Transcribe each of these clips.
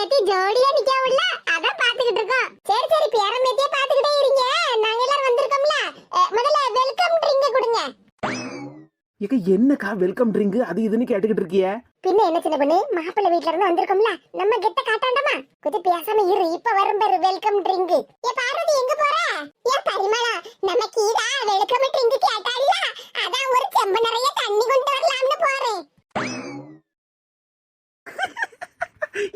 பேரம்பேத்தி ஜோடியா நிக்காவுல்ல? அதான் பாத்துக்கிட்டு இருக்கோம். சரி சரி பேரம்பேத்தியே பாத்துக்கிட்டே இருங்க. நாங்க எல்லாரும் வந்திருக்கோம்ல. முதல்ல வெல்கம் ட்ரிங்க் கொடுங்க. ஏக்கா என்னக்கா வெல்கம் ட்ரிங்க் அது இதுன்னு கேட்டுக்கிட்டு இருக்கிய. பின்ன என்ன சின்ன பொண்ணு? மாப்பிள்ளை வீட்ல இருந்து வந்திருக்கோம்ல. நம்ம கெட்ட காட்டாண்டமா? கொஞ்சம் பேசாம இரு. இப்ப வரும் பாரு வெல்கம் ட்ரிங்க் ஏ பார்வதி எங்க போற? ஏ பரிமளா நம்ம கீதா வெல்கம் ட்ரிங்க் கேட்டால அதான் ஒரு செம்பு நிறைய தண்ணி கொண்டு வரலாம்னு போறேன்.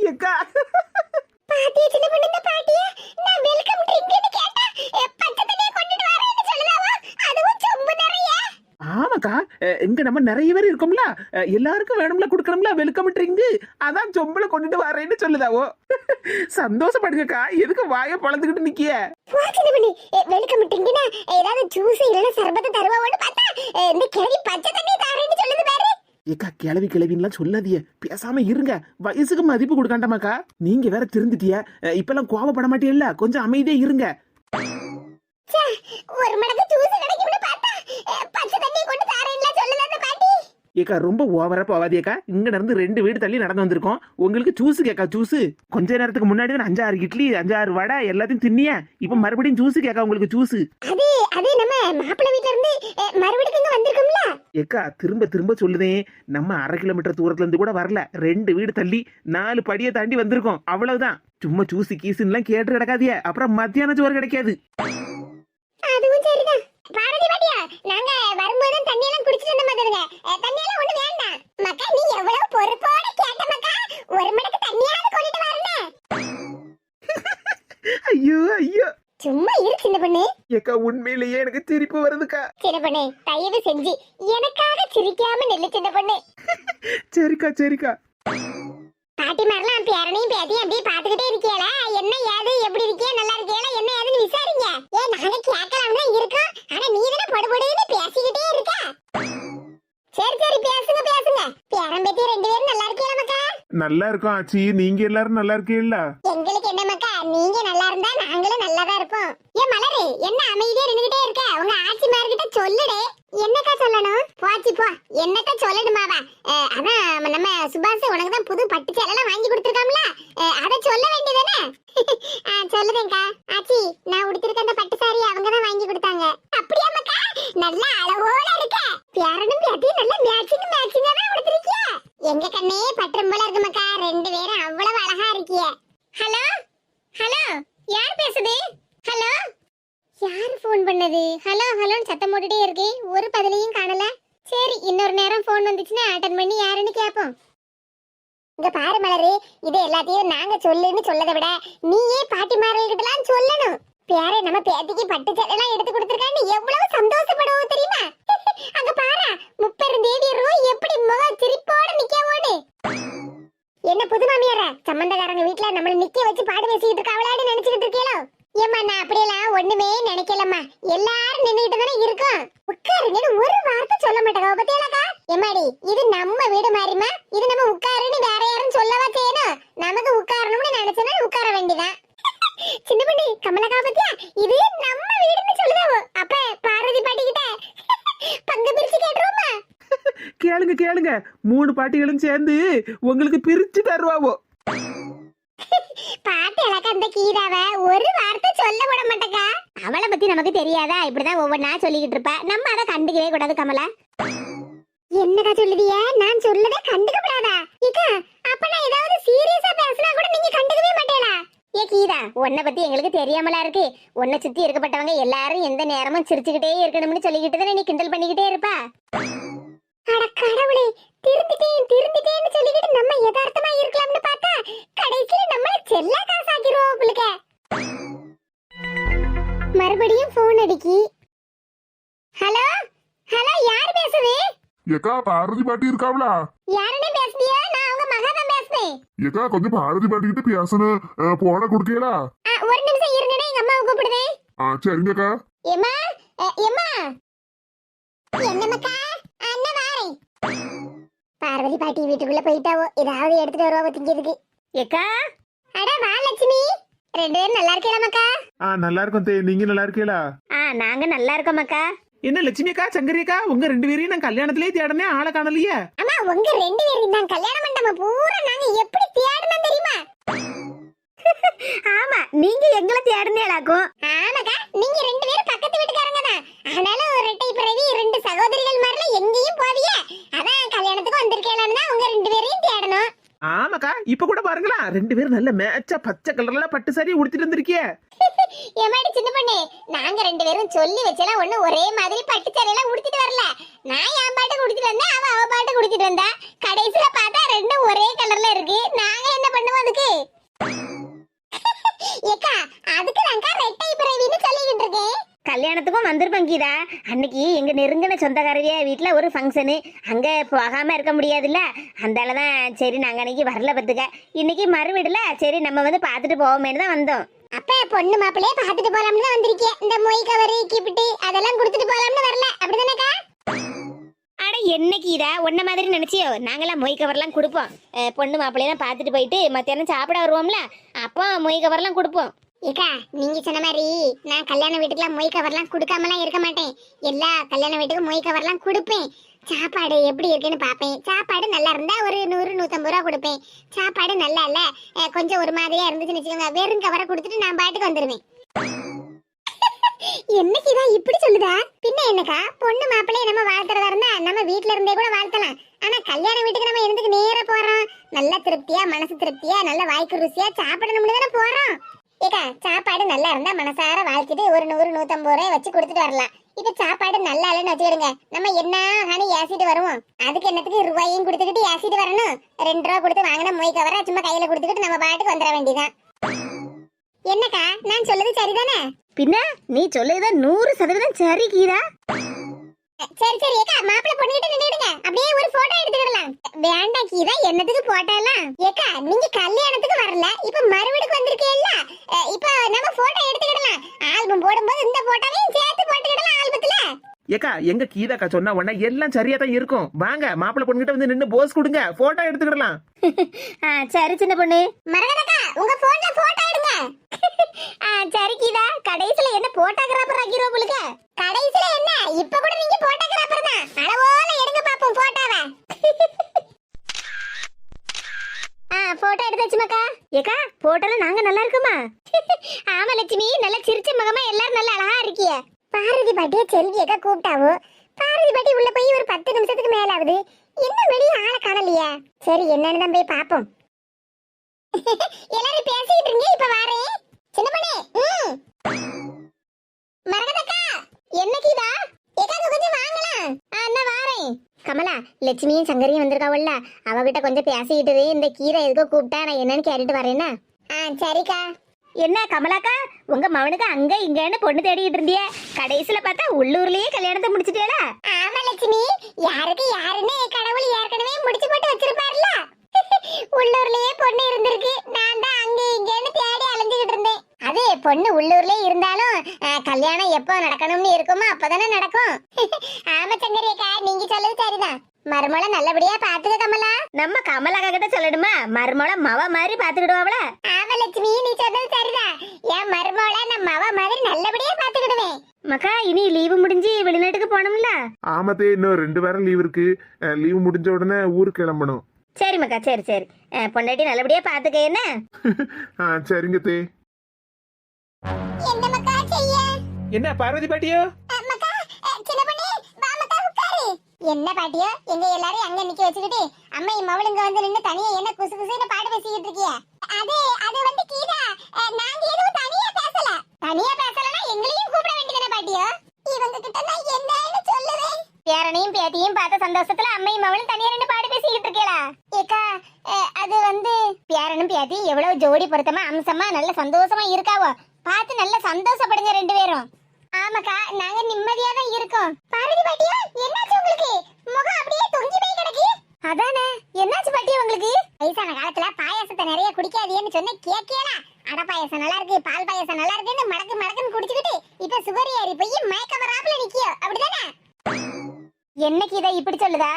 ஏக்கா பாட்டிய சின்ன பொண்ணு இந்த பாட்டிய நான் வெல்கம் ட்ரிங்க்னு கேட்டா "ஏ, பச்சை தண்ணியை கொண்டுட்டு வரேன்னு சொல்லுதாவோ அதுவும் செம்பு நிறைய. ஆமாக்கா இங்க நம்ம நிறைய பேர் இருக்கோம்ல. எல்லாருக்கும் வேணும்ல கொடுக்கணும்ல வெல்கம் ட்ரிங்க் அதான் சொம்பளை கொண்டுட்டு வரேன்னு சொல்லுதாவோ. சந்தோஷப்படுங்கக்கா எதுக்கு வாயை பழந்துக்கிட்டு நிக்கிய? வெல்கம் ட்ரிங்க்னா ஏதாவது ஜூஸ் இல்லைன்னா சர்பத்தை தருவாவோன்னு பார்த்தா "ஏ, இந்த கிழவி பச்சை தண்ணி ஏக்கா கிளவி கிளவின்லாம் சொல்லாதிய பேசாம இருங்க. வயசுக்கு மதிப்பு கொடுக்காண்டாமாக்கா. நீங்க வேற திருந்துட்டிய. இப்பெல்லாம் கோவப்பட மாட்டீங்கல்ல? கொஞ்சம் அமைதியா இருங்க. ஒரு மடக்கு ஜூஸ் ஏக்கா ரொம்ப ஓவரா போவாதியக்கா இங்க நடந்து ரெண்டு வீடு தள்ளி நடந்து வந்திருக்கோம். உங்களுக்கு ஜூஸ் கேக்கா ஜூஸ் கொஞ்ச நேரத்துக்கு முன்னாடி தான் அஞ்சாறு இட்லி அஞ்சாறு வடை எல்லாத்தையும் தின்னிய. இப்ப மறுபடியும் ஜூஸ் கேக்கா உங்களுக்கு ஜூஸ் அது அது நம்ம மாப்பிள்ளை வீட்ல இருந்து "ஏ, மறுபடியும் இங்க வந்திருக்கோம்ல? ஏக்கா திரும்ப திரும்ப சொல்லுதேன் நம்ம அரை கிலோமீட்டர் தூரத்துல இருந்து கூட வரல. ரெண்டு வீடு தள்ளி நாலு படியை தாண்டி வந்திருக்கோம். அவ்வளவுதான். சும்மா ஜூஸ் கீசுன்னுலாம் கேட்டு கிடக்காதிய அப்புறம் மத்தியான சோறு கிடைக்காது. அதுவும் சரிதான். பாரதி பாட்டியா நாங்க வரும்போது தண்ணி எல்லாம் குடிச்சிட்டு வந்த மாதிரிங்க தண்ணி எல்லாம் ஒண்ணு வேண்டாம். மக்கா நீ எவ்வளவு பொறுப்போட கேட்ட மக்கா ஒரு மடக்கு தண்ணியாவது கொண்டுட்டு வரணும் ஐயோ ஐயோ. சும்மா இரு சின்ன பொண்ணு. ஏக்கா உண்மையிலேயே எனக்கு சிரிப்பு வருதுக்கா. சின்ன பொண்ணு தயவு செஞ்சு எனக்காக சிரிக்காம நெல்லு சின்ன பொண்ணு. சரிக்கா சரிக்கா. பாட்டி மாதிரிலாம் பேரனையும் பேத்தியும் அப்படியே பாத்துக்கிட்டே இருக்கீங்களா என்ன ஏது எப்படி இருக்கியா நல்லா இருக்கியா என்ன ஏதுன்னு விசாரிங்க ஏ நாங்க கேட்கலாம் தான் இருக்கோம். ஆனா நீ தானே படுபடுன்னு பேசிக்கிட்டே இருக்க. சரி சரி பேசுங்க பேசுங்க. பேரன் பேத்தி ரெண்டு பேரும் நல்லா இருக்கீங்களா மக்கா நல்லா இருக்கோம் ஆச்சி. நீங்க எல்லாரும் நல்லா இருக்கீங்களா? எங்களுக்கு என்ன மக்கா? நீங்க நல்லா இருந்தா நாங்களும் நல்லா தான் இருப்போம். ஏன் மலரு என்ன அமைதியா நின்னுகிட்டே இருக்க? உங்க ஆச்சிமார்கிட்ட சொல்லுடே. என்னக்கா சொல்லணும்? போச்சு போ. என்னக்கா சொல்லணுமாவா? அதான் நம்ம சுபாஷ் உனக்கு தான் புது பட்டு சேலை வாங்கி கொடுத்துருக்காம்ல அஹ், அத சொல்ல வேண்டியதானே சொல்லுதேங்க்கா ஆச்சி நான் உடுத்திருக்க அந்த பட்டு சாரி அவங்க தான் வாங்கி கொடுத்தாங்க அப்படியா மக்கா நல்ல அழகோட இருக்க பேரனும் பேத்தியும் நல்ல மேட்சிங் மேட்சிங்கா தான் உடுத்திருக்கிய எங்க கண்ணே பட்டம் போல இருக்கு மக்கா ரெண்டு பேரும் அவ்வளவு அழகா இருக்கிய ஹலோ ஹலோ யார் பேசுது ஹலோ யார் ஃபோன் பண்ணது ஹலோ ஹலோன்னு சத்தம் போட்டுட்டே இருக்கு ஒரு பதிலையும் காணல சரி இன்னொரு நேரம் ஃபோன் வந்துச்சுன்னா அட்டன் பண்ணி யாருன்னு கேட்போம் இங்க பாரு மலரு இது எல்லாத்தையும் நாங்க சொல்லுன்னு சொல்லதை விட நீயே பாட்டிமார்கள்கிட்டலாம் சொல்லணும் பேரை நம்ம பேத்திக்கு பட்டு சேலைலாம் எடுத்து கொடுத்துருக்கான்னு எவ்வளவு சந்தோஷப்படுவோம் தெரியுமா அங்க பாரு முப்பெரும் தேவியரும் எப்படி முக சிரிப்போட நிக்கவோன்னு என்ன புது மாமியாரா சம்பந்தக்காரங்க வீட்ல நம்மள நிக்க வச்சு பாடு பேசிக்கிட்டு இருக்காவளான்னு நினைச்சுக்கிட்டு இருக்கீங்களோ ஏம்மா நான் அப்படியெல்லாம் ஒண்ணுமே நினைக்கலம்மா எல்லாரும் நின்னுகிட்டு தானே இருக்கோம் உட்காருங்கன்னு ஒரு வார்த்தை சொல்ல மாட்டாங்க பத்தியலாக்கா எம்மாடி இது நம்ம வீடு மாதிரிமா இது நம்ம உட்காருன்னு வேற யாரும் சொல்லவா செய்யணும் நமக்கு உட்காரணும்னு நினைச்சனா உட்கார வேண்டியதான் சின்ன பண்ணி கமலக்கா பத்தியா இது நம்ம வீடுன்னு சொல்லுதாவோ அப்ப பார்வதி பாட்டி கிட்ட பங்கு பிரிச்சு கேட்டுருவோமா கேளுங்க கேளுங்க மூணு பாட்டிகளும் சேர்ந்து உங்களுக்கு பிரிச்சு தருவாவோ? பாட்டு இலக்க அந்த கீதாவ ஒரு வார்த்தை சொல்ல விட மாட்டேக்கா. அவளை பத்தி நமக்கு தெரியாதா? இப்படிதான் ஒவ்வொன்னா சொல்லிக்கிட்டு இருப்பா. நம்ம அதை கண்டுக்கவே கூடாது கமலா. என்னடா சொல்லுதிய நான் சொல்லவே கண்டுக்க கூடாதா? இக்கா அப்ப நான் ஏதாவது சீரியஸா பேசினா கூட நீங்க கண்டுக்கவே மாட்டேளா ஏ கீதா உன்னை பத்தி எங்களுக்கு தெரியாமலா இருக்கு. உன்னை சுத்தி இருக்கப்பட்டவங்க எல்லாரும் எந்த நேரமும் சிரிச்சுக்கிட்டே இருக்கணும்னு சொல்லிக்கிட்டு தானே நீ கிண்டல் பண்ணிக்கிட்டே இருப்பா? அட கடவுளே திருந்துட்டேன் திருந்துட்டேன்னு சொல்லிக்கிட்டு நம்ம யதார்த்தமா இருக்கலாம்னு பார்த்தா கடைசியில நம்மள செல்ல காசாக்கிடுவோம் உங்களுக்கு. மறுபடியும் போன் அடிக்கி ஹலோ ஹலோ யார் பேசுது? ஏக்கா பாரதி பாட்டி இருக்காவளா? யாருன்னு பேசுதியா நான் அவங்க மகா தான் பேசுறேன் ஏக்கா கொஞ்சம் பாரதி பாட்டி கிட்ட பேசணும். போன கொடுக்கீங்களா? ஒரு நிமிஷம் இருங்கடே எங்க அம்மாவை கூப்பிடுதேன் ஆ சரிங்கக்கா. எம்மா எம்மா என்னமக்கா அண்ணன் வாரேன். பார்வதி பாட்டி வீட்டுக்குள்ள போயிட்டாவோ? ஏதாவது எடுத்துட்டு வருவா திங்கிறதுக்கு. ஏக்கா? அட வா லட்சுமி. ரெண்டு பேரும் நல்லா இருக்கலாமாக்கா ஆ நல்லா இருக்கும் தே. நீங்க நல்லா இருக்கீங்களா? ஆ நாங்க நல்லா இருக்கோமாக்கா என்ன லட்சுமி அக்கா சங்கரி அக்கா உங்க ரெண்டு பேரையும் நான் கல்யாணத்திலே தேடனே ஆளை காணலையே? அம்மா உங்க ரெண்டு பேரும் தான் கல்யாண மண்டபம் பூரா நாங்க எப்படி தேடணும் தெரியுமா? ஆமா நீங்க எங்களை தேடுனேலாக்கும் ஆமாக்கா நீங்க ரெண்டு பேரும் பக்கத்து வீட்டுக்காரங்க தான் அதனால ஒரு ரெட்டை பிறவி ரெண்டு சகோதரிகள் மாதிரில எங்கேயும் போவிய அதான் கல்யாணத்துக்கு வந்திருக்கேன்னு தான் உங்க ரெண்டு பேரையும் தேடணும் ஆமாக்கா இப்ப கூட பாருங்களா ரெண்டு பேரும் நல்ல மேட்சா பச்சை கலர்ல பட்டு சாரி உடுத்திட்டு வந்திருக்கிய. ஏமாடி சின்ன பொண்ணு நாங்க ரெண்டு பேரும் சொல்லி வச்சலாம் ஒண்ணு ஒரே மாதிரி பட்டு சேலையெல்லாம் உடுத்திட்டு வரல. நான் என் பாட்டுக்கு உடுத்திட்டு வந்தேன் அவ அவ பாட்டுக்கு உடுத்திட்டு வந்தா. கடைசியில பார்த்தா ரெண்டும் ஒரே கலர்ல இருக்கு. நாங்க என்ன பண்ணுவோம் அதுக்கு? ஏக்கா அதுக்கு நாங்க ரெட்டை பிறவின்னு சொல்லிக்கிட்டு இருக்கேன். கல்யாணத்துக்கும் வந்திருப்போம் கீதா. அன்னைக்கு எங்க நெருங்கின சொந்தக்காரவிய வீட்ல ஒரு ஃபங்க்ஷனு அங்க போகாம இருக்க முடியாதுல்ல? அதனால தான் சரி நாங்க அன்னைக்கு வரல பத்துக்க இன்னைக்கு மறுவீடுல சரி நம்ம வந்து பார்த்துட்டு போவோமேனு தான் வந்தோம். அப்ப பொண்ணு மாப்பிள்ளையே பாத்துட்டு போலாம்னு தான் வந்திருக்கேன் இந்த மொய் கவரு கிப்பிட்டு அதெல்லாம் கொடுத்துட்டு போலாம்னு வரல. அப்படிதானக்கா? அட என்ன கீதா உன்ன மாதிரி நினைச்சியோ? நாங்களாம் மொய் கவர்லாம் கொடுப்போம். பொண்ணு மாப்பிள்ளையெல்லாம் பார்த்துட்டு போயிட்டு மத்தியானம் சாப்பிட வருவோம்ல? அப்போ மொய் கவர்லாம் கொடுப்போம். ஏக்கா நீங்க சொன்ன மாதிரி நான் கல்யாண வீட்டுக்குலாம் மொய் கவர்லாம் கொடுக்காமலாம் இருக்க மாட்டேன். எல்லா கல்யாண வீட்டுக்கும் மொய் கவர்லாம் கொடுப்பேன். சாப்பாடு எப்படி இருக்குன்னு பார்ப்பேன். சாப்பாடு நல்லா இருந்தா ஒரு நூறு நூத்தம்பது ரூபா கொடுப்பேன். சாப்பாடு நல்லா இல்ல கொஞ்சம் ஒரு மாதிரியா இருந்துச்சுன்னு வச்சுக்கோங்க. வெறும் கவரை கொடுத்துட்டு நான் பாட்டுக்கு வந்துருவேன். என்னைக்கு இப்படி சொல்லுதா? பின்ன என்னக்கா பொண்ணு மாப்பிள்ளைய நம்ம வாழ்த்துறதா இருந்தா நம்ம வீட்டுல இருந்தே கூட வாழ்த்தலாம். ஆனா கல்யாண வீட்டுக்கு நம்ம எதுக்கு நேரா போறோம்? நல்ல திருப்தியா மனசு திருப்தியா நல்ல வாய்க்கு ருசியா சாப்பிடணும்னு தானே போறோம். ஏக்கா சாப்பாடு நல்லா இருந்தா மனசார வாழ்த்திட்டு ஒரு நூறு நூத்தம்பது ரூபாய் வச்சு கொடுத்துட்டு வரலாம். இப்ப சாப்பாடு நல்லா இல்லைன்னு வச்சுக்கிடுங்க. நம்ம என்ன ஹனி ஏசிட்டு வருவோம்? அதுக்கு என்னத்துக்கு ரூபாயும் கொடுத்துக்கிட்டு ஏசிட்டு வரணும்? ரெண்டு ரூபா கொடுத்து வாங்கின மொய் கவர சும்மா கையில கொடுத்துக்கிட்டு நம்ம பாட்டுக்கு வந்துட வேண்டியதான் என்னக்கா நான் சொல்லுது சரிதானே? பின்ன நீ சொல்லுதான் நூறு சதவீதம் சரி கீதா. சரி சரி ஏக்கா மாப்பிள்ளை பொண்ணுகிட்ட நின்னுடுங்க. அப்படியே ஒரு போட்டோ எடுத்துக்கிடலாம். வேண்டாம் கீதா என்னத்துக்கு போட்டோ எல்லாம்? ஏக்கா நீங்க கல்யாணத்துக்கு வரல இப்ப மறுவீடுக்கு வந்திருக்கீல்ல அஹ், இப்ப நம்ம போட்டோ எடுத்துக்கிடலாம் ஆல்பம் போடும்போது இந்த போட்டோவையும் சேர்த்து போட்டுக்கிடலாம் ஆல்பத்துல. ஏக்கா எங்க கீதாக்கா சொன்னா உடனே எல்லாம் சரியா தான் இருக்கும். வாங்க மாப்பிள்ளை பொண்ணுகிட்ட வந்து நின்னு போஸ் கொடுங்க. போட்டோ எடுத்துக்கிடலாம். சரி சின்ன பொண்ணு. மரகதக்கா உங்க போன்ல போட்டோ எடுங்க. சரி கீதா. கடைசியில என்ன போட்டோகிராஃபர் ஆக்கிரோ உங்களுக்கு கடைசில என்ன? இப்ப கூட நீங்க போட்டோகிராஃபர் தான். அளவோல எடுங்க பாப்போம் போட்டோவை ஆ போட்டோ எடுத்தாச்சு மக்கா ஏக்கா போட்டோல நாங்க நல்லா இருக்குமா? ஆமா லட்சுமி நல்லா சிரிச்ச முகமா எல்லாரும் நல்லா அழகா இருக்கிய. பாரதி பாட்டிய செல்வி அக்கா கூப்பிட்டாவோ? பாரதி பாட்டி உள்ள போய் ஒரு பத்து நிமிஷத்துக்கு மேல ஆகுது இன்னும் வெளியே ஆளை காணலையா? சரி என்னன்னு தான் போய் பாப்போம் எல்லாரும் பேசிட்டு இருங்க இப்ப வாரேன். சின்ன பண்ணே ம். மரகதக்கா என்னக்கிதா கீதா கொஞ்சம் வாங்கலாம். ஆ என்ன வாரேன். கமலா லட்சுமியும் சங்கரியும் வந்திருக்காவுல்ல. அவகிட்ட கொஞ்சம் பேசிக்கிட்டு இந்த கீரை எதுக்கோ கூப்பிட்டா நான் என்னன்னு கேட்டுட்டு வரேன்னா ஆ சரிக்கா. என்ன கமலாக்கா? உங்க மவனுக்கு அங்க இங்கன்னு பொண்ணு தேடிட்டு இருந்திய. கடைசியில பார்த்தா உள்ளூர்லயே கல்யாணத்தை முடிச்சிட்டேல ஆமா லட்சுமி. யாருக்கு யாருன்னு கடவுள் ஏற்கனவே முடிச்சு போட்டு வச்சிருப்பாருல. உள்ளூர்லயே பொண்ணு இருந்திருக்கு. நான் தான் அங்க இங்கன்னு தேடி அலைஞ்சுகிட்டு இருந்தேன். அது பொண்ணு உள்ளூர்லயே இருந்தாலும் கல்யாணம் எப்போ நடக்கணும்னு இருக்குமோ அப்பதானே நடக்கும். ஆமா சங்கரியக்கா நீங்க சொல்றது சரிதான். மருமலை நல்லபடியா பாத்துக்க கமலா. நம்ம கமலாக்கா கிட்ட சொல்லணுமா மருமள மவ மாதிரி பாத்துக்கிடுவாவல ஆமா லட்சுமி நீ சொன்னது சரிதான். என் மருமகளை நான் மவ மாதிரி நல்லபடியா பாத்துக்கிடுவேன் மக்கா இனி லீவு முடிஞ்சு வெளிநாட்டுக்கு போனோம்ல ஆமத்தே இன்னும் ரெண்டு வாரம் லீவ் இருக்கு. லீவ் முடிஞ்ச உடனே ஊருக்கு கிளம்பணும். சரி மக்கா சரி சரி. பொண்டாட்டி நல்லபடியா பாத்துக்க என்ன? ஆ சரிங்க தே. என்ன மக்கா செய்ய? என்ன பார்வதி பாட்டியோ? மக்கா அஹ், சின்ன பண்ணி வா மக்கா உட்காரு. என்ன பாட்டியோ எங்க எல்லாரையும் அங்க நிக்க வச்சுக்கிட்டு அம்மா என் மவளுங்க வந்து நின்னு தனியா என்ன குசு குசுன்னு பாட்டு பேசிக்கிட்டு இருக்கிய? அது அது வந்து கீதா. நாங்க எதுவும் தனியா பேசல. தனியா பேசலனா எங்களையும் கூப்பிட வேண்டியதானே பாட்டியோ? இவங்க கிட்ட நான் என்னன்னு சொல்லுவேன். பேரனையும் பேத்தியும் பார்த்த சந்தோஷத்துல அம்மையும் மவளும் தனியா ரெண்டு பாடு பேசிக்கிட்டு இருக்கேளா ஏக்கா அஹ், அது வந்து பேரனும் பேத்தி எவ்வளவு ஜோடி பொருத்தமா அம்சமா நல்ல சந்தோஷமா இருக்காவோ. பார்த்து நல்ல சந்தோஷப்படுங்க ரெண்டு பேரும். ஆமாக்கா நாங்க நிம்மதியா தான் இருக்கோம். பார்வதி பாட்டியா என்னாச்சு உங்களுக்கு? முகம் அப்படியே தொங்கி போய் கிடக்கு. அதானே என்னாச்சு பாட்டி உங்களுக்கு? வயசான காலத்துல பாயாசத்தை நிறைய குடிக்காதீன்னு சொன்ன கேக்கேடா அட பாயாசம் நல்லா இருக்கு பால் பாயாசம் நல்லா இருக்குன்னு மடக்கு மடக்குன்னு குடிச்சுக்கிட்டு இப்ப சுகர் ஏறி போய் மயக்க வராப்புல நிக்கியோ. அப்படிதானே? என்னைக்கு இதை இப்படி சொல்லுதா?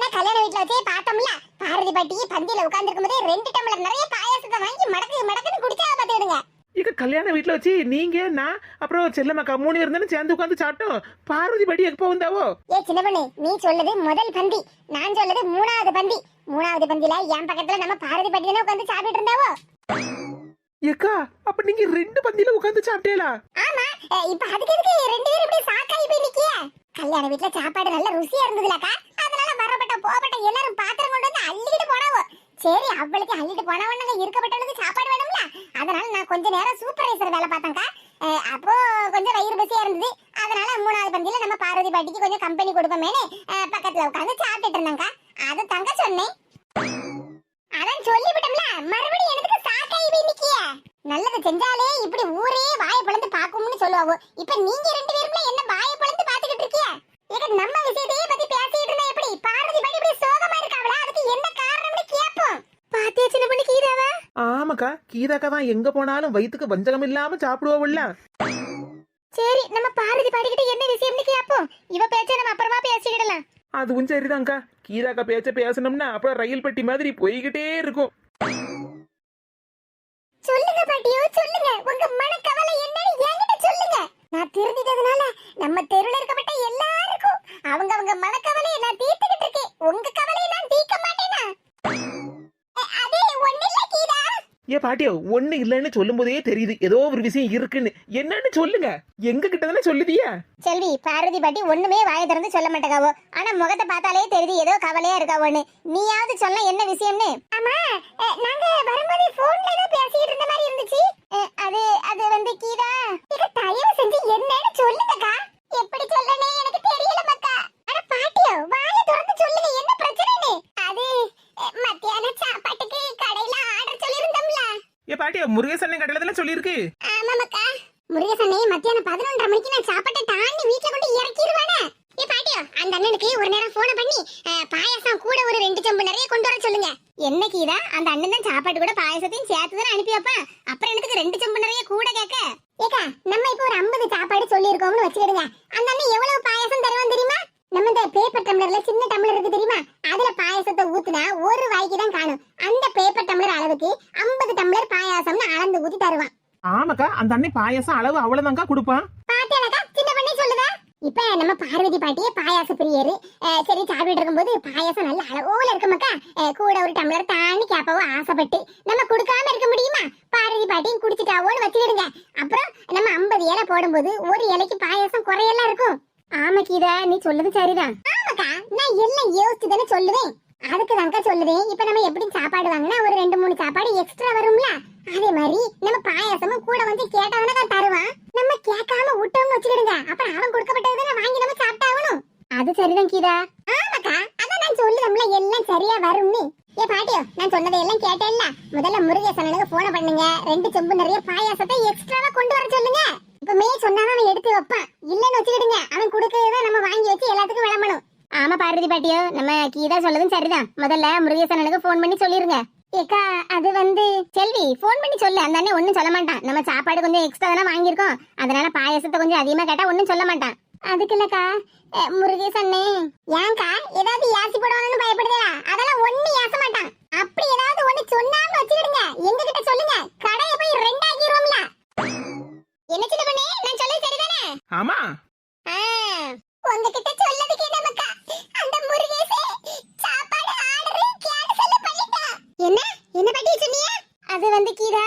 நான் கல்யாண வீட்டுல வச்சே பார்த்தோம்ல? பாரதி பாட்டி பந்தியில உட்கார்ந்துருக்கும் போதே ரெண்டு டம்ளர் நிறைய பாயாசத்தை வாங்கி மடக்கு மடக்குன்னு குடிச்சா பாத்துக்கிடுங்க. இங்க கல்யாண வீட்டுல வச்சு நீங்க நான் அப்புறம் செல்லம்மாக்கா மூணு இருந்தாலும் சேர்ந்து உட்காந்து சாப்பிட்டோம். பார்வதி பாட்டி எப்போ வந்தாவோ ஏ சின்ன பொண்ணு நீ சொல்லுது முதல் பந்தி நான் சொல்லுது மூணாவது பந்தி. மூணாவது பந்தியில என் பக்கத்துல நம்ம பாரதி பாட்டி தானே உட்காந்து சாப்பிட்டு இருந்தாவோ? ஏக்கா அப்ப நீங்க ரெண்டு பந்தியில உட்கார்ந்து சாப்பிட்டேலா ஆமா இப்ப அதுக்கு எதுக்கு ரெண்டு பேரும் இப்படி சாக்காய் போய் நிக்கிய? கல்யாண வீட்டுல சாப்பாடு நல்ல ருசியா இருந்ததுலக்கா. அதனால வரப்பட்ட போகப்பட்ட எல்லாரும் பாத்திரம் கொண்டு வந்து அள்ளிட்டு போனாவோ. சரி அவளுக்கு அள்ளிட்டு போனவனுங்க இருக்கப்பட்டவனுக்கு சாப்பாடு வேணும்ல. அதனால நான் கொஞ்ச நேரம் சூப்பர்வைசர் வேலை பார்த்தேன்க்கா. அப்போ கொஞ்சம் வயிறு பசியா இருந்தது. அதனால மூணாவது பந்தியில நம்ம பார்வதி பாட்டிக்கு கொஞ்சம் கம்பெனி கொடுப்போமேனு பக்கத்துல உட்காந்து சாப்பிட்டுட்டு இருந்தாங்க அதை தங்க சொன்னேன் அதான் சொல்லிவிட்டோம்ல மறுபடியும் எனக்கு சாக்காய் போய் நிக்கிய நல்லது செஞ்சாலே இப்படி ஊரே வாயை பிளந்து பாக்கும்னு சொல்லுவாவோ இப்ப நீங்க ரெண்டு பேருமே என்ன வாயை பிளந்து பாத்துக்கிட்டு இருக்கிய ஏக நம்ம விஷயத்தையே பத்தி பேசிட்டு இருந்தா எப்படி பார்வதி பாட்டி இப்படி சோகமா இருக்காவளா அதுக்கு என்ன காரணம்னு கேப்போம் பாத்தியா சின்ன பண்ணி கீதாவ ஆமாக்கா தான் எங்க போனாலும் வயித்துக்கு வஞ்சகம் இல்லாம சாப்பிடுவோம்ல. சரி நம்ம பார்வதி பாட்டிக்கிட்ட என்ன விஷயம்னு கேப்போம். இவ பேச்ச நம்ம அப்புறமா பேசிக்கிடலாம். அதுவும் சரிதான்க்கா. கீதாக்கா பேச்ச பேசணும்னா அப்புறம் ரயில் பெட்டி மாதிரி போய்கிட்டே இருக்கும். சொல்லுங்க பாட்டியோ சொல்லுங்க. உங்க மனக்கவலை என்னன்னு என்கிட்ட சொல்லுங்க. நான் திருந்திட்டதுனால நம்ம தெருல இருக்கப்பட்ட எல்லாருக்கும் அவங்க அவங்க மனக்கவலையை நான் தீர்த்துக்கிட்டு இருக்கேன். உங்க கவலையை நான் தீர்க்க மாட்டேனா? அது ஒண்ணு இல்ல கீதா. ஏ பாட்டியோ ஒண்ணு இல்லைன்னு சொல்லும் போதே தெரியுது. ஏதோ ஒரு விஷயம் இருக்குன்னு. என்னன்னு சொல்லுங்க. எங்க கிட்ட தானே சொல்லுதியா? செல்வி பார்வதி பாட்டி ஒண்ணுமே வாயை திறந்து சொல்ல மாட்டேங்காவோ? ஆனா முகத்தை பார்த்தாலே தெரியுது ஏதோ கவலையா இருக்காவோன்னு. நீயாவது சொல்ல என்ன விஷயம்னு? அ, நாங்க வரும்போது போன்ல ஏதோ பேசிட்டு இருந்த மாதிரி இருந்துச்சு. அது அது வந்து கீதா இத தயவு செஞ்சு என்னன்னு சொல்லுங்கக்கா எப்படி சொல்லனே எனக்கு தெரியல மக்கா அட பாட்டியோ வாய திறந்து சொல்லுங்க என்ன பிரச்சனைன்னு அது அ, மத்தியான சாப்பாட்டுக்கு கடையில ஆர்டர் சொல்லிருந்தோம்ல ஏ பாட்டியோ முருகேசன் கடையில தானே சொல்லியிருக்கு ஆமா மக்கா முருகசனே மத்தியானம் பதினொன்றரை மணிக்கு நான் சாப்பாட்டை தாண்டி வீட்ல கொண்டு இறக்கிடுவானே ஏ பாட்டியோ அந்த அண்ணனுக்கு ஒரு நேரம் போன பண்ணி அ, பாயாசம் கூட ஒரு ரெண்டு செம்பு நிறைய கொண்டு வர சொல்லுங்க என்ன கீதா அந்த அண்ணன் தான் சாப்பாடு கூட பாயசத்தையும் சேர்த்து தானே அனுப்பி வைப்பான் அப்புறம் எனக்கு ரெண்டு செம்பு நிறைய கூட கேட்க ஏக்கா நம்ம இப்போ ஒரு 50 சாப்பாடு சொல்லியிருக்கோம்னு வச்சுக்கிடுங்க அந்த அண்ணன் எவ்வளவு பாயாசம் தருவான் தெரியுமா நம்ம இந்த பேப்பர் டம்ளர்ல சின்ன டம்ளர் இருக்கு தெரியுமா அதுல பாயாசத்தை ஊத்துனா ஒரு வாய்க்கு தான் காணும். அந்த பேப்பர் டம்ளர் அளவுக்கு 50 டம்ளர் பாயாசம்னு அளந்து ஊத்தி தருவான். ஆமாக்கா அந்த அன்னை பாயசம் அளவு அவ்வளவுதான்க்கா கொடுப்பான். பாத்தேனக்கா சின்ன பண்ணி சொல்லுதா? இப்ப நம்ம பார்வதி பாட்டியே பாயாச பிரியரு. சரி சாப்பிட்டு இருக்கும்போது பாயாசம் நல்ல அளவோல இருக்குமாக்கா? கூட ஒரு டம்ளர் தாண்டி கேப்பவோ ஆசைப்பட்டு. நம்ம கொடுக்காம இருக்க முடியுமா? பார்வதி பாட்டியும் குடிச்சிட்டாவோன்னு வச்சுக்கிடுங்க. அப்புறம் நம்ம 50 இலை போடும்போது ஒரு இலைக்கு பாயாசம் குறையெல்லாம் இருக்கும். ஆமா கீதா நீ சொல்லுது சரிதான். ஆமாக்கா நான் எல்லாம் யோசிச்சு தானே சொல்லுவேன். அதுக்கு தான்க்கா சொல்லுவேன் இப்ப நம்ம எப்படி சாப்பாடு வாங்கினா ஒரு ரெண்டு மூணு சாப்பாடு எக்ஸ்ட்ரா வரும்ல? அதே மாதிரி நம்ம பாயாசமும் கூட வந்து கேட்டவனக்கா தருவான். நம்ம கேட்காம விட்டவங்க வச்சுக்கிடுங்க. அப்புறம் அவன் கொடுக்கப்பட்டது தானே வாங்கி நம்ம சாப்பிட்டாகணும். அது சரிதான் கீதா. ஆமாக்கா அதான் நான் சொல்லுதம்ல எல்லாம் சரியா வரும்னு. ஏ பாட்டியோ நான் சொன்னதை எல்லாம் கேட்டேன்ல. முதல்ல முருகேசனனுக்கு போன பண்ணுங்க. ரெண்டு செம்பு நிறைய பாயாசத்தை எக்ஸ்ட்ராவா கொண்டு வர சொல்லுங்க. இப்ப மே சொன்னாதான் அவன் எடுத்து வைப்பான். இல்லன்னு வச்சுக்கிடுங்க. அவன் கொடுக்கறத நம்ம வாங்கி வச்சு எல்லாத்துக்கும் விளம்பணும். ஆமா பார்வதி பாட்டியோ நம்ம கீதா சொல்லதும் சரிதான். முதல்ல முருகேசனுக்கு ஃபோன் பண்ணி சொல்லிருங்க. ஏக்கா அது வந்து செல்வி ஃபோன் பண்ணி சொல்லு. அந்த அண்ணன் ஒன்றும் சொல்ல மாட்டான். நம்ம சாப்பாடு கொஞ்சம் எக்ஸ்ட்ரா தானே வாங்கியிருக்கோம். அதனால பாயசத்தை கொஞ்சம் அதிகமா கேட்டா ஒன்றும் சொல்ல மாட்டான். அதுக்கு இல்லக்கா. முருகேஷ் அண்ணே ஏன்க்கா ஏதாவது யாசி போடுவானு பயப்படுதா அதெல்லாம் ஒண்ணு யாச மாட்டான். அப்படி ஏதாவது ஒண்ணு சொன்னான்னு வச்சுக்கிடுங்க. எங்க கிட்ட சொல்லுங்க. கடையை போய் ரெண்டாக்கிடுவோம்ல என்ன சின்ன பண்ணே? நான் சொல்ல சரிதானே? ஆமா ஆ, உங்ககிட்ட சொல்லதுக்கு என்னமக்கா அந்த முருகேசே சாப்பாடு ஆர்டர் கேன்சல் பண்ணிட்டா என்ன என்ன பட்டி சொன்னீங்க அது வந்து கீதா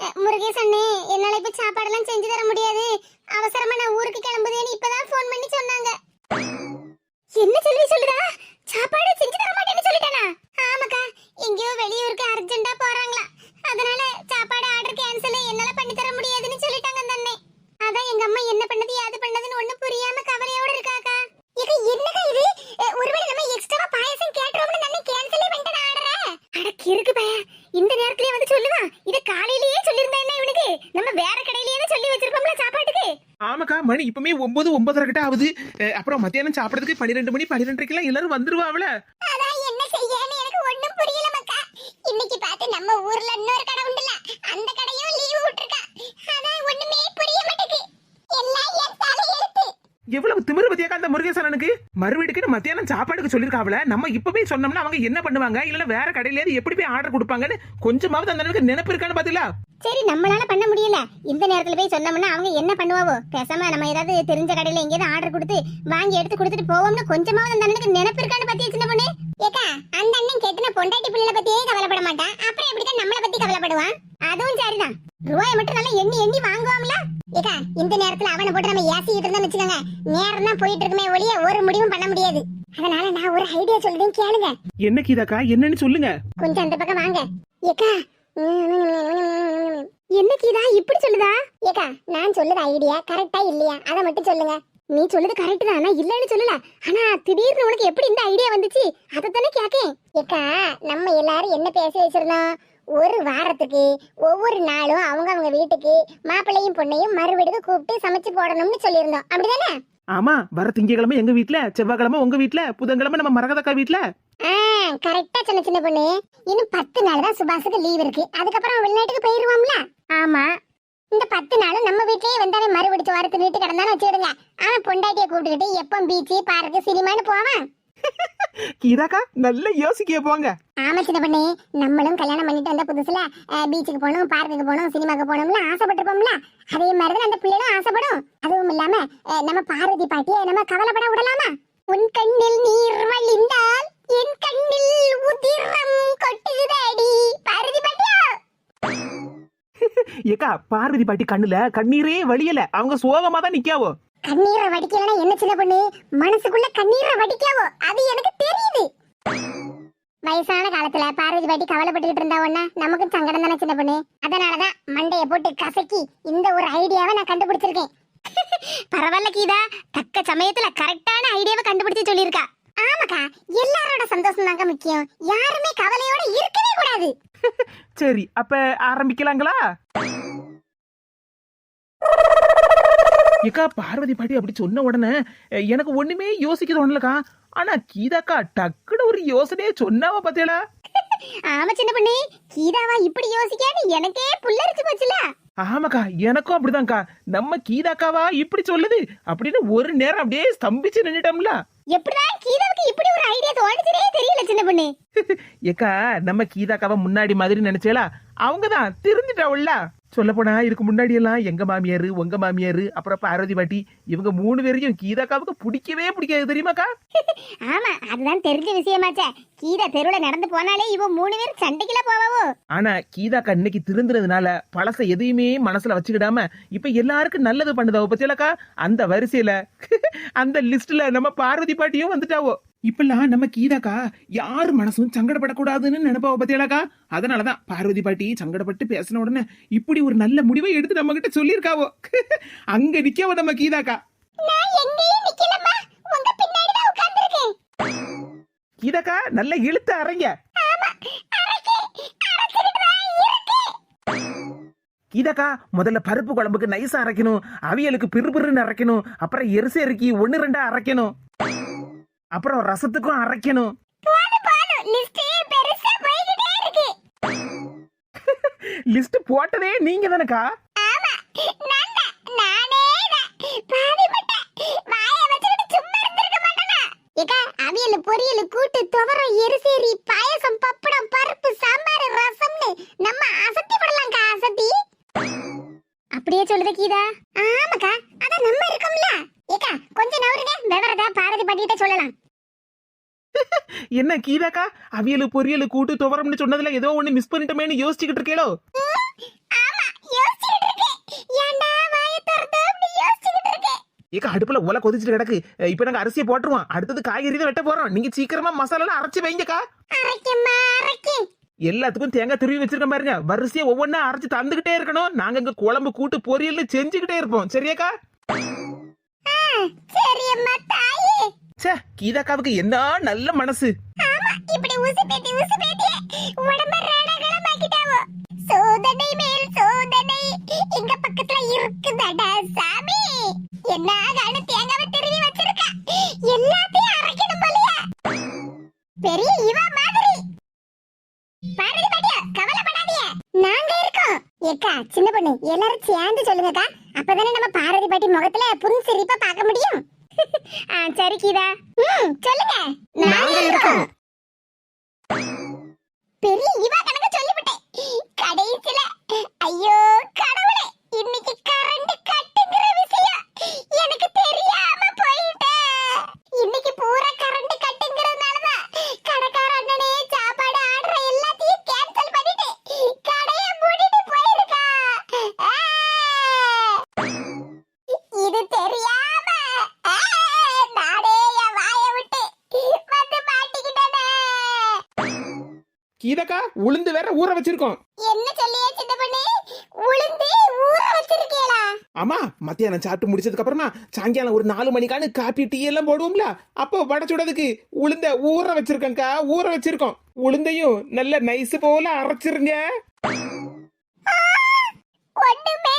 அஹ், முருகேஷ் அண்ணே என்னால இப்ப சாப்பாடெல்லாம் செஞ்சு தர முடியாது அவசரமா நான் ஊருக்கு கிளம்புதேன்னு இப்பதான் ஃபோன் பண்ணி சொன்னாங்க என்ன செல்வி சொல்லுதா சாப்பாடு செஞ்சு தர மாட்டேன்னு சொல்லிட்டானா ஆமாக்கா எங்கேயோ வெளியூருக்கு அர்ஜென்ட்டா போறாங்களா அதனால சாப்பாடு ஆர்டர் கேன்சல் என்னால பண்ணி தர முடியாதுன்னு சொல்லிட்டாங்க அந்த அண்ணே அதான் எங்க அம்மா என்ன பண்ணது யாது பண்ணதுன்னு ஒண்ணும் புரியாம கவலையோட இருக்காக்கா இது என்னக்கா இது அஹ், ஒருவேளை நம்ம எக்ஸ்ட்ரா பாயாசம் கேட்டோம்னு நான் கேன்சலே பண்ணிட்டேன் ஆர்டரை அட கிறுக்கு பைய இந்த நேரத்திலேயே வந்து சொல்லுவான் இத காலையிலேயே சொல்லியிருந்தா என்ன இவனுக்கு நம்ம வேற கடையிலேயே தான் சொல்லி வச்சிருப்போம்ல சாப்பாட்டுக்கு ஆமாக்கா மணி. இப்பமே ஒன்பது ஒன்பதரை கிட்ட ஆகுது. அப்புறம் மத்தியானம் சாப்பிடறதுக்கு பன்னிரெண்டு மணி பன்னிரெண்டரைக்கெல்லாம் எல்லாரும் வந்துருவாங்கள என்ன செய்யன்னு எனக்கு ஒண்ணும் புரியல மக்கா. இன்னைக்கு பார்த்து நம்ம ஊர்ல இன்னொரு கடை உண்டுல அந்த கடையும் லீவு விட்டுருக்கா. அதான் ஒண்ணுமே புரிய மாட்டேங்குது. எல்லாம் என் தலை எழுத்து எவ்வளவு திமிரு பத்தியாக்கா அந்த முருகேசனனுக்கு? மறுவீடுக்கு மத்தியானம் சாப்பாடுக்கு சொல்லிருக்காவல நம்ம இப்பவே சொன்னோம்னா அவங்க என்ன பண்ணுவாங்க? இல்லன்னா வேற கடையில இருந்து எப்படி போய் ஆர்டர் கொடுப்பாங்கன்னு கொஞ்சமாவது அந்த அளவுக்கு நினைப்பு இருக்கான்னு பாத்தீங்களா? சரி நம்மளால பண்ண முடியல. இந்த நேரத்துல போய் சொன்னோம்னா அவங்க என்ன பண்ணுவாவோ? பேசாம நம்ம ஏதாவது தெரிஞ்ச கடையில எங்கேயாவது ஆர்டர் கொடுத்து வாங்கி எடுத்து கொடுத்துட்டு போவோம்னு கொஞ்சமாவது அந்த அண்ணனுக்கு நினைப்பு இருக்கான்னு பத்தி சின்ன பொண்ணு? ஏக்கா அந்த அண்ணன் கேட்டுன பொண்டாட்டி பிள்ளை பத்தியே கவலைப்பட மாட்டான். அப்புறம் எப்படிதான் நம்மளை பத்தி கவலைப்படுவான்? அதுவும் சரிதான். ரூபாய் மட்டும் நல்லா எண்ணி எண்ணி வாங்குவாங்களா ஏக்கா இந்த நேரத்துல அவனை போட்டு நம்ம ஏசிக்கிட்டு இருந்தா வச்சுக்கோங்க. நேரம் தான் போயிட்டு இருக்குமே ஒழிய ஒரு முடிவும் பண்ண முடியாது. அதனால நான் ஒரு ஐடியா சொல்றேன் கேளுங்க. என்ன கீதாக்கா? என்னன்னு சொல்லுங்க. கொஞ்சம் அந்த பக்கம் வாங்க. ஏக்கா என்ன கீதா இப்படி சொல்லுதா? ஏக்கா நான் சொல்லுது ஐடியா கரெக்டா இல்லையா? அதை மட்டும் சொல்லுங்க. நீ சொல்லுது கரெக்ட் தான் ஆனா இல்லன்னு சொல்லல. ஆனா திடீர்னு உனக்கு எப்படி இந்த ஐடியா வந்துச்சு? அதை தானே கேக்கேன். ஏக்கா நம்ம எல்லாரும் என்ன பேச வச்சிருந்தோம்? ஒரு வாரத்துக்கு ஒவ்வொரு நாளும் அவங்க அவங்க வீட்டுக்கு மாப்பிள்ளையும் பொண்ணையும் மறுவீடுக்கு கூப்பிட்டு சமைச்சு போடணும்னு சொல்லியிருந்தோம். அப்படிதானே? ஆமா வர திங்கக்கிழமை எங்க வீட்ல செவ்வாய்க்கிழமை உங்க வீட்ல புதன்கிழமை நம்ம மரகதக்கா வீட்ல. ஆ கரெக்டா சொன்ன சின்ன பொண்ணு. இன்னும் பத்து நாள் தான் சுபாஷுக்கு லீவ் இருக்கு. அதுக்கப்புறம் வெளிநாட்டுக்கு போயிருவோம்ல ஆமா. இந்த பத்து நாள் நம்ம வீட்லயே வந்தானே மறுபடிச்சு வாரத்து வீட்டு கிடந்தானே வச்சுடுங்க அவன் பொண்டாட்டிய கூப்பிட்டுக்கிட்டு எப்போ பீச்சு பார்க்கு சினிமான்னு போவான். கீதாக்கா நல்ல யோசிக்க போங்க. ஆமா சின்ன பொண்ணு நம்மளும் கல்யாணம் பண்ணிட்டு வந்த புதுசுல பீச்சுக்கு போகணும் பார்க்குக்கு போகணும் சினிமாக்கு போகணும்னு ஆசைப்பட்டிருப்போம்ல. அதே மாதிரி தான் அந்த பிள்ளைகளும் ஆசைப்படும். அதுவும் இல்லாம நம்ம பார்வதி பாட்டியை நம்ம கவலைப்பட விடலாமா? உன் கண்ணில் நீர் வழிந்தால் என் கண்ணில் உதிரம் கொட்டுதடி. பார்வதி பாட்டியா? ஏக்கா பார்வதி பாட்டி கண்ணுல கண்ணீரே வழியல. அவங்க சோகமா தான் நிக்காவோ? கண்ணீரை வடிக்கலனா என்ன சின்ன பொண்ணு? மனசுக்குள்ள கண்ணீரை வடிக்காவோ? அது எனக்கு தெரியுது. வயசான காலத்துல பார்வதி பாட்டி கவலைப்பட்டுக்கிட்டு இருந்தா ஒன்னா நமக்கு சங்கடம் தானே சின்ன பொண்ணு? அதனாலதான் மண்டைய போட்டு கசக்கி இந்த ஒரு ஐடியாவை நான் கண்டுபிடிச்சிருக்கேன். பரவாயில்ல கீதா. தக்க சமயத்துல கரெக்டான ஐடியாவை கண்டுபிடிச்சு சொல்லியிருக்கா. ஆமாக்கா எல்லாரோட சந்தோஷம் தாங்க முக்கியம். யாருமே கவலையோட இருக்கவே கூடாது. சரி அப்ப ஆரம்பிக்கலாங்களா? ஏக்கா பார்வதி பாட்டி அப்படி சொன்ன உடனே எனக்கு ஒண்ணுமே யோசிக்க தோணலக்கா ஆனா கீதாக்கா டக்குன்னு ஒரு யோசனையே சொன்னாவ பாத்தியாளா ஆமா சின்ன பொண்ணு. கீதாவா இப்படி யோசிக்கான்னு எனக்கே புல்லரிச்சு போச்சுல. ஆமாக்கா எனக்கும் அப்படிதான்க்கா. நம்ம கீதாக்காவா இப்படி சொல்லுது அப்படின்னு ஒரு நேரம் அப்படியே ஸ்தம்பிச்சு நின்னுட்டோம்ல. எப்படிதான் கீதாவுக்கு இப்படி ஒரு ஐடியா தோணுச்சுனே தெரியல சின்ன பொண்ணு. ஏக்கா நம்ம கீதாக்காவை முன்னாடி மாதிரி நினைச்சேலா? அவங்கதான் திருந்துட்டாவுல்ல சொல்ல போனா இதுக்கு முன்னாடி எல்லாம் எங்க மாமியாரு உங்க மாமியாரு அப்புறம் பார்வதி பாட்டி இவங்க மூணு பேரையும் கீதாக்காவுக்கு பிடிக்கவே பிடிக்காது தெரியுமாக்கா? ஆமா அதுதான் தெரிஞ்ச விஷயமாச்சே. கீதா தெருவுல நடந்து போனாலே இவ மூணு பேர் சண்டைக்குள்ள போவாவோ? ஆனா கீதாக்கா இன்னைக்கு திருந்துறதுனால பழச எதையுமே மனசுல வச்சுக்கிடாம இப்ப எல்லாருக்கும் நல்லது பண்ணுதா பத்தியலக்கா அந்த வரிசையில அந்த லிஸ்ட்ல நம்ம பார்வதி பாட்டியும் வந்துட்டாவோ? இப்பெல்லாம் நம்ம கீதாக்கா யார் மனசும் சங்கடப்படக்கூடாதுன்னு நினைப்பாவோ பத்தியலக்கா அதனாலதான் பார்வதி பாட்டி சங்கடப்பட்டு பேசின உடனே இப்படி ஒரு நல்ல முடிவை எடுத்து நம்ம கிட்ட சொல்லியிருக்காவோ? அங்க நிக்கவோ நம்ம கீதாக்கா. கீதாக்கா நல்ல இழுத்து அறைங்க கீதாக்கா முதல்ல பருப்பு குழம்புக்கு நைஸா அரைக்கணும். அவியலுக்கு பிறுபிறுன்னு அரைக்கணும். அப்புறம் எரிசை இறக்கி ஒன்னு ரெண்டா அரைக்கணும். அப்புறம் ரசத்துக்கும் அரைக்கணும். லிஸ்ட் போட்டதே நீங்க தானக்கா அவியல் பொரியல் கூட்டு துவரம் எரிசேரி பாயசம் பப்படம் பருப்பு சாம்பார் ரசம்னு நம்ம அசத்தி அசத்தி. அப்படியே சொல்லுது கீதா. ஆமாக்கா அதான் நம்ம இருக்கோம்ல. ஏக்கா கொஞ்சம் நவருங்க விவரதா பாரதி பாட்டிகிட்ட சொல்லலாம். என்ன கீதாக்கா? அவியலு பொரியலு கூட்டு துவரம்னு சொன்னதுல ஏதோ ஒண்ணு மிஸ் பண்ணிட்டோமேன்னு யோசிச்சுக்கிட்டு இருக்கேளோ? ஏக்கா அடுப்புல உல கொதிச்சுட்டு கிடக்கு. இப்ப நாங்க அரிசியை போட்டுருவோம். அடுத்தது காய்கறி தான் வெட்ட போறோம். நீங்க சீக்கிரமா மசாலா அரைச்சு வைங்கக்கா. எல்லாத்துக்கும் தேங்காய் துருவி வச்சிருக்கோம் பாருங்க. வரிசையா ஒவ்வொன்றா அரைச்சு தந்துகிட்டே இருக்கணும். நாங்க இங்க குழம்பு கூட்டு பொரியல்னு செஞ்சுக்கிட்டே இருப்போம். சரியாக்கா? சரி அம்மா தாயே. சே கீதாக்காவுக்கு என்ன நல்ல மனசு. ஆமா இப்படி ஊசி பேட்டி ஊசி பேட்டியே உடம்ப ரணகளமாக்கிட்டாவோ சோதனை மேல் சோதனை. எங்க பக்கத்துல இருக்குதடா சாமி. என்ன கீதக்கா உளுந்து வேற ஊற வச்சிருக்கோம். என்ன சொல்லியே சின்ன பண்ணி உளுந்து ஊற வச்சிருக்கீங்களா ஆமா மத்தியானம் சாப்பிட்டு முடிச்சதுக்கு அப்புறமா சாயங்காலம் ஒரு நாலு மணிக்கான காப்பி டீ எல்லாம் போடுவோம்ல. அப்போ வடை சுடதுக்கு உளுந்த ஊற வச்சிருக்கேன்க்கா ஊற வச்சிருக்கோம். உளுந்தையும் நல்ல நைஸ் போல அரைச்சிருங்க. ஒண்ணுமே